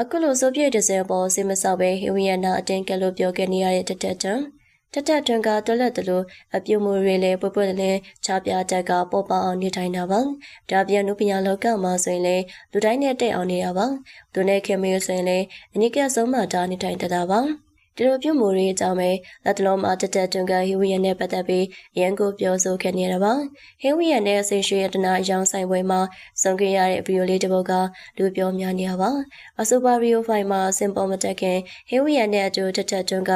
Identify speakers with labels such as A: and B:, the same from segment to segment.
A: အခုလိုဆိုပြည့်တစ်စဲပေါ်စိမဆောက်ပဲဟီဝီယန်နာအတင်းကက်လို့ပြောခဲ့နေရတဲ့တက်တက်တန်တက်တက်တွန်ကတွက်လက်တလို့အပြုံမှုတွေလည်းပွပွလည်းချပြတက်ကပေါ်ပအောင်နေထိုင်တာပါဒါပြန်နုပညာလောကမှာဆိုရင်လည်းလူတိုင်းနဲ့တက်အောင်နေတာပါသူနဲ့ခင်မီဆိုရင်လည်းအနိကဆုံးမှဒါနေထိုင်တတ်တာပါ ဒီလိုပြုမှုတွေအကြောင်းပဲလက်တလုံးမှာတက်တက်တွန်ကဟီဝီယန်နဲ့ပတ်သက်ပြီးရန်ကိုပြောဆိုခဲ့နေတာပါဟီဝီယန်နဲ့ဆင်ရွှေရတနာအယောင်ဆိုင်ပွဲမှာဆုံးခဲ့ရတဲ့ဗီဒီယိုလေးတစ်ပုဒ်ကလူပြောများနေတာပါအဆိုပါရီယိုဖိုင်မှာစင်ပေါ်မတက်ခင်ဟီဝီယန်နဲ့အတူတက်တက်တွန်က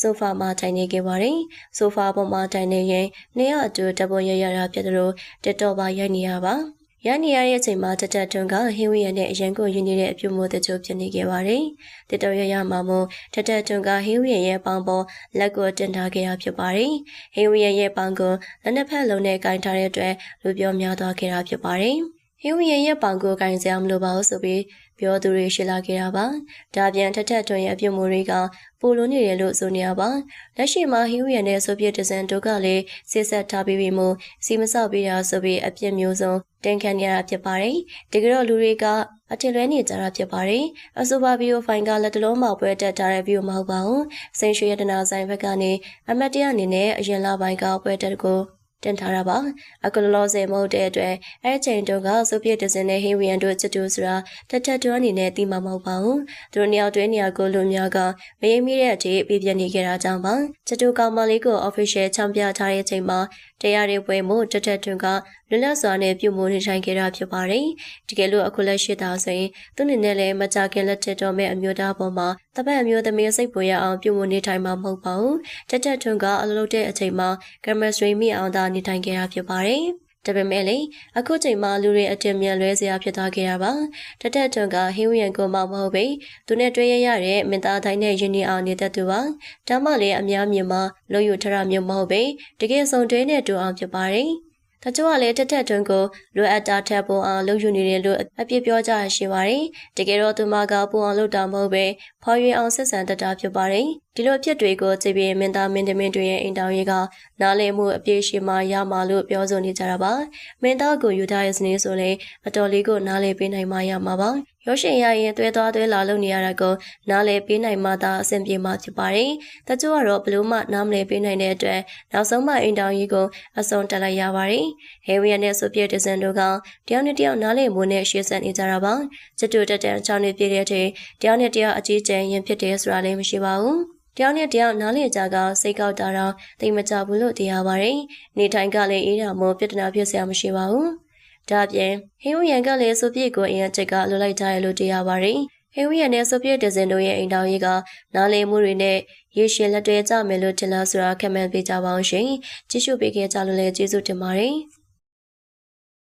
A: ဆိုဖာမှာထိုင်နေခဲ့ပါတယ်ဆိုဖာပေါ်မှာထိုင်နေရင်နေရအတူတပေါ်ရရတာဖြစ်သလိုတက်တော့ပါရိုက်နေရပါ ရနေရတဲ့အချိန်မှာတတထွန်းကဟင်းဝီရနဲ့အရန်ကိုရင်းနေတဲ့အပြုမိုးတချို့ဖြစ်နေခဲ့ပါတယ်။တတော်ရရမှာမို့တတထွန်းကဟင်းဝီရရဲ့ပေါင်ပေါ်လက်ကိုတင်ထားခဲ့တာဖြစ်ပါတယ်။ဟင်းဝီရရဲ့ပေါင်ကိုလက်နှစ်ဖက်လုံးနဲ့ကင်ထားတဲ့အတွက်လူပြောများသွားခဲ့တာဖြစ်ပါတယ်။ ဟင်းဝီရရဲ့ပေါင်ကိုကင်စရာမလိုပါဘူးဆိုပြီးပြောသူတွေရှိလာခဲ့တာပါ။ဒါပြန်ထက်ထက်ထွန်းရဲ့အပြုမိုးတွေကပိုလိုနေတယ်လို့ဆိုနေရပါ။လက်ရှိမှာဟီဝီယန်နဲ့ဆိုဗီယက်တစန်တို့ကလည်းစစ်ဆက်ထားပြီးပြီမို့စီမဆောက်ပြီးတာဆိုပြီးအပြစ်မျိုးစုံတင်ခံရတာဖြစ်ပါတယ်။ဒီကတော့လူတွေကအထင်လွဲနေကြတာဖြစ်ပါတယ်။အဆိုပါဗီဒီယိုဖိုင်ကလက်တလုံးမှာပွဲတက်ထားတဲ့ဗီဒီယိုမဟုတ်ပါဘူး။စိန်ရွှေရတနာဆိုင်ဘက်ကနေအမတ်တရအနေနဲ့အရင်လပိုင်းကပွဲတက်ကို တင်ထားတာပါအခုလောလောဆယ်မဟုတ်တဲ့အတွက်အဲ့ချိန်တုန်းကဆိုဗီယက်ဒဇင်နဲ့ဟေဝီယန်တို့ချစ်တူဆိုတာတက်တက်တွန်းအနေနဲ့သိမှာမဟုတ်ပါဘူးသူတို့နှစ်ယောက်တွဲနေရာကိုလူများကမရင်မိတဲ့အထိပြပြနေခဲ့တာကြောင့်ပါချစ်တူကောင်မလေးကို official ချန်ပြထားတဲ့အချိန်မှာတရားတွေပွဲမှုတက်တက်တွန်းကလွတ်လပ်စွာနဲ့ပြုမှုနေထိုင်ခဲ့တာဖြစ်ပါတယ်တကယ်လို့အခုလက်ရှိသားဆိုရင်သူအနေနဲ့လည်းမကြခင်လက်ထက်တော်မဲ့အမျိုးသားပေါ်မှာတပတ်အမျိုးသမီးစိတ်ပေါ်ရအောင်ပြုမှုနေထိုင်မှာမဟုတ်ပါဘူးတက်တက်ထွန်းကအလုပ်လုပ်တဲ့အချိန်မှာ chemistry မိအောင်သာနေထိုင်ခဲ့တာဖြစ်ပါတယ်။ဒါပေမဲ့လေအခုချိန်မှာလူတွေအတင်မြန်လွဲစရာဖြစ်သွားခဲ့တာပါ။တတက်တွန်ကဟင်းဝီယန်ကိုမှမဟုတ်ပေသူနဲ့တွေ့ရရတဲ့မင်သားတိုင်းနဲ့ယဉ်နေအောင်နေတဲ့သူပါ။ဒါမှလည်းအများမြင်မှာလို့ယူထရမျိုးမဟုတ်ပေတကယ်ဆုံးတွဲနဲ့တူအောင်ဖြစ်ပါတယ်။ တချို့ကလည်းတက်တက်တွန်းကိုလိုအပ်တာထက်ပုံအောင်လုပ်ယူနေတယ်လို့အပြစ်ပြောကြရရှိပါတယ်။တကယ်တော့သူမကပုံအောင်လုပ်တာမဟုတ်ပဲဖော်ရွေအောင်ဆက်ဆံတတ်တာဖြစ်ပါတယ်။ဒီလိုဖြစ်တွေကိုကြည်ပြင်းမင်းသားမင်းသမင်းတွေရဲ့အိမ်တောင်ရေးကနားလည်မှုအပြည့်ရှိမှရမှာလို့ပြောဆိုနေကြတာပါ။မင်းသားကိုယူထားရဲ့စနေဆိုလည်းအတော်လေးကိုနားလည်ပေးနိုင်မှရမှာပါ။ ရောရှင်ရရင်သွဲသွားသွဲလာလုပ်နေရတာကိုနားလည်ပေးနိုင်မှသာအဆင်ပြေမှာဖြစ်ပါတယ်။တချို့ကတော့ဘလို့မှနားမလည်ပေးနိုင်တဲ့အတွက်နောက်ဆုံးမှအိမ်တောင်ရေးကိုအဆုံးတက်လိုက်ရပါတယ်။ဟေဝီယန်နဲ့ဆိုဗီယက်ဒဇန်တို့ကတယောက်နဲ့တယောက်နားလည်မှုနဲ့ရှေ့ဆက်နေကြတာပါ။စစ်တူတက်တန်ချောင်းနေပြည့်တဲ့အချိန်တယောက်နဲ့တယောက်အကြီးကျယ်ရင်ဖြစ်တယ်ဆိုတာလည်းမရှိပါဘူး။တယောက်နဲ့တယောက်နားလည်ကြကစိတ်ကောက်တာတော့တိတ်မကြဘူးလို့သိရပါတယ်။နေထိုင်ကလည်းအေးတာမို့ပြဿနာဖြစ်စရာမရှိပါဘူး။ ဒါပြင်ဟင်းဝရန်ကလည်းဆိုပြည့်ကိုအရင်ချက်ကလွတ်လိုက်ကြရလို့သိရပါတယ်။ဟင်းဝရန်နဲ့ဆိုပြည့်ဒဇင်တို့ရဲ့အိမ်တော်ကြီးကနားလည်မှုတွေနဲ့ရေရှည်လက်တွဲကြမယ်လို့ထင်လားဆိုတာခံမှန်းပေးကြပါအောင်ရှင်။ကြည့်ရှုပေးခဲ့ကြလို့လည်းကျေးဇူးတင်ပါတယ်။